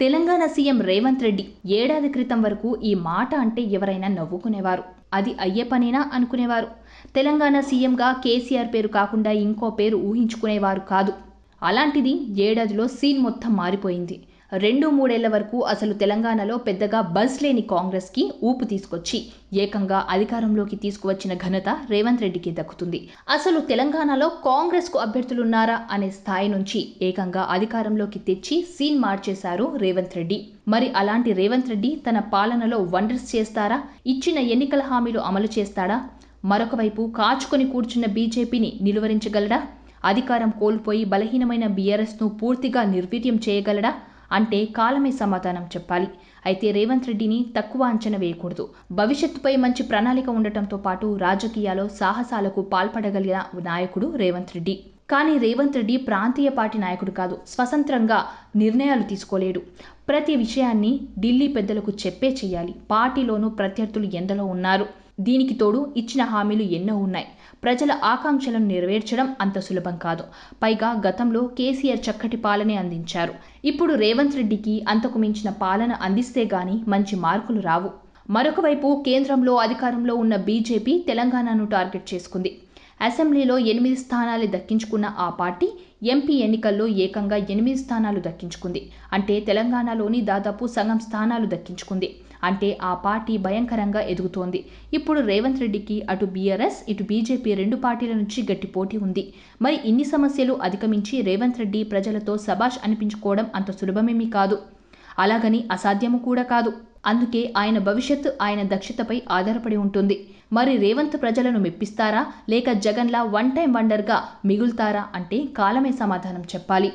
Telangana CM Revanth Reddy ఏడాది క్రితం వరకు ఈ మాట అంటే ఎవరైనా నవ్వుకునేవారు. అది అయ్యే పనేనా అనుకునేవారు. తెలంగాణ సీఎంగా కేసీఆర్ పేరు కాకుండా ఇంకో పేరు ఊహించుకునేవారు కాదు. అలాంటిది ఏడాదిలో సీన్ మొత్తం మారిపోయింది. రెండు మూడేళ్ళ వరకు అసలు తెలంగాణలో పెద్దగా బజ్ లేని కాంగ్రెస్కి ఊపు తీసుకొచ్చి ఏకంగా అధికారంలోకి తీసుకువచ్చిన ఘనత రేవంత్ రెడ్డికి దక్కుతుంది. అసలు తెలంగాణలో కాంగ్రెస్కు అభ్యర్థులున్నారా అనే స్థాయి నుంచి ఏకంగా అధికారంలోకి తెచ్చి సీన్ మార్చేశారు రేవంత్ రెడ్డి. మరి అలాంటి రేవంత్ రెడ్డి తన పాలనలో వండర్స్ చేస్తారా? ఇచ్చిన ఎన్నికల హామీలు అమలు చేస్తాడా? మరొక వైపు కాచుకొని కూర్చున్న బీజేపీని నిలువరించగలడా? అధికారం కోల్పోయి బలహీనమైన బీఆర్ఎస్ను పూర్తిగా నిర్వీర్యం చేయగలడా? అంటే కాలమే సమాధానం చెప్పాలి. అయితే రేవంత్ రెడ్డిని తక్కువ అంచనా వేయకూడదు. భవిష్యత్తుపై మంచి ప్రణాళిక ఉండటంతో పాటు రాజకీయాల్లో సాహసాలకు పాల్పడగలిగిన నాయకుడు రేవంత్ రెడ్డి. కానీ రేవంత్ రెడ్డి ప్రాంతీయ పార్టీ నాయకుడు కాదు. స్వతంత్రంగా నిర్ణయాలు తీసుకోలేడు. ప్రతి విషయాన్ని ఢిల్లీ పెద్దలకు చెప్పే చేయాలి. పార్టీలోనూ ప్రత్యర్థులు ఎందలో ఉన్నారు. దీనికి తోడు ఇచ్చిన హామీలు ఎన్నో ఉన్నాయి. ప్రజల ఆకాంక్షలను నెరవేర్చడం అంత సులభం కాదు. పైగా గతంలో కేసీఆర్ చక్కటి పాలనే అందించారు. ఇప్పుడు రేవంత్ రెడ్డికి అంతకు మించిన పాలన అందిస్తే గాని మంచి మార్కులు రావు. మరొకవైపు కేంద్రంలో అధికారంలో ఉన్న బీజేపీ తెలంగాణను టార్గెట్ చేసుకుంది. అసెంబ్లీలో ఎనిమిది స్థానాలు దక్కించుకున్న ఆ పార్టీ ఎంపీ ఎన్నికల్లో ఏకంగా ఎనిమిది స్థానాలు దక్కించుకుంది. అంటే తెలంగాణలోని దాదాపు సగం స్థానాలు దక్కించుకుంది. అంటే ఆ పార్టీ భయంకరంగా ఎదుగుతోంది. ఇప్పుడు రేవంత్ రెడ్డికి అటు బీఆర్ఎస్ ఇటు బీజేపీ రెండు పార్టీల నుంచి గట్టి పోటీ ఉంది. మరి ఇన్ని సమస్యలు అధిగమించి రేవంత్ రెడ్డి ప్రజలతో సభాష్ అనిపించుకోవడం అంత సులభమేమీ కాదు. అలాగని అసాధ్యము కూడా కాదు. అందుకే ఆయన భవిష్యత్తు ఆయన దక్షతపై ఆధారపడి ఉంటుంది. మరి రేవంత్ ప్రజలను మెప్పిస్తారా? లేక జగన్లా వన్ టైం వండర్గా మిగులుతారా? అంటే కాలమే సమాధానం చెప్పాలి.